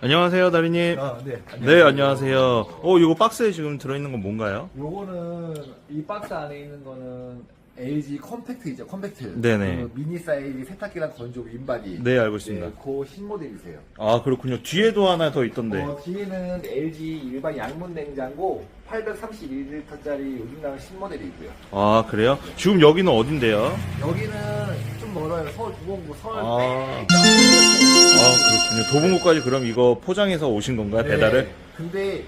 안녕하세요, 다리님. 아, 네. 네, 안녕하세요. 어, 이거 박스에 지금 들어있는 건 뭔가요? 요거는 이 박스 안에 있는 거는 LG 컴팩트이죠, 컴팩트. 네네. 그 미니 사이즈 세탁기랑 건조기 인바디. 네, 알고 있습니다. 네, 그 신모델이세요. 아, 그렇군요. 뒤에도 하나 더 있던데. 어, 뒤에는 LG 일반 양문 냉장고 831리터짜리 요즘 나온 신모델이고요. 아, 그래요? 지금 여기는 어딘데요? 여기는 좀 멀어요. 서울 도봉구 서울 아. 백. 아, 그렇군요. 도봉구까지 그럼 이거 포장해서 오신 건가요, 배달을? 네. 근데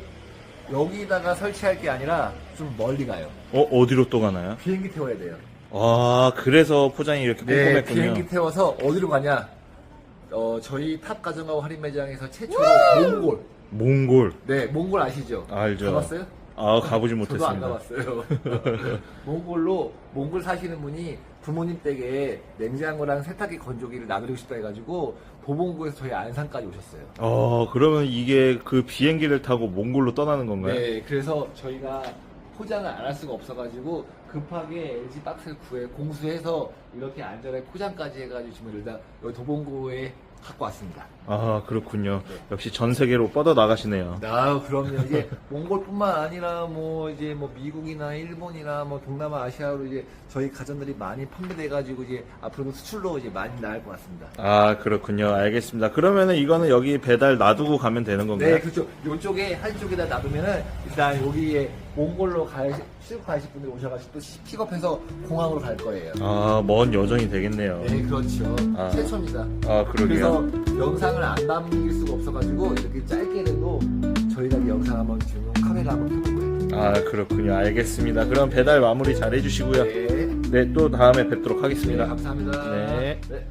여기다가 설치할 게 아니라 좀 멀리 가요. 어, 어디로 또 가나요? 비행기 태워야 돼요. 아, 그래서 포장이 이렇게 네, 꼼꼼했군요. 비행기 태워서 어디로 가냐? 어, 저희 탑 가정하고 할인 매장에서 최초로 몽골. 몽골. 네, 몽골 아시죠? 알죠. 가봤어요? 아, 가보지 저도 안 못했습니다. 가봤어요. 몽골로 몽골 사시는 분이 부모님 댁에 냉장고랑 세탁기 건조기를 나누고 싶다 해가지고 도봉구에서 저희 안산까지 오셨어요. 어, 그러면 이게 그 비행기를 타고 몽골로 떠나는 건가요? 네, 그래서 저희가 포장을 안 할 수가 없어가지고 급하게 LG 박스를 구해 공수해서 이렇게 안전하게 포장까지 해가지고 지금 일단 여기 도봉구에 갖고 왔습니다. 아, 그렇군요. 네. 역시 전 세계로 뻗어 나가시네요. 아, 그럼요. 이제 몽골뿐만 아니라 뭐 이제 뭐 미국이나 일본이나 뭐 동남아 아시아로 이제 저희 가전들이 많이 판매돼가지고 이제 앞으로도 수출로 이제 많이 나갈 것 같습니다. 아, 그렇군요. 알겠습니다. 그러면은 이거는 여기 배달 놔두고 가면 되는 건가요? 네, 그렇죠. 요쪽에 한쪽에다 놔두면은 일단 여기에 몽골로 갈 싣고 가실 분들이 오셔가지고 또 픽업해서 공항으로 갈 거예요. 아, 먼 여정이 되겠네요. 네, 그렇죠. 아. 최초입니다. 아, 그러게요. 그래서 영상을 안 남길 수가 없어가지고 이렇게 짧게라도 저희가 이 영상 한번 지금 카메라 한번 켜볼 거예요. 아, 그렇군요. 알겠습니다. 그럼 배달 마무리 잘 해주시고요. 네. 네, 또 다음에 뵙도록 네, 하겠습니다. 감사합니다. 네. 네.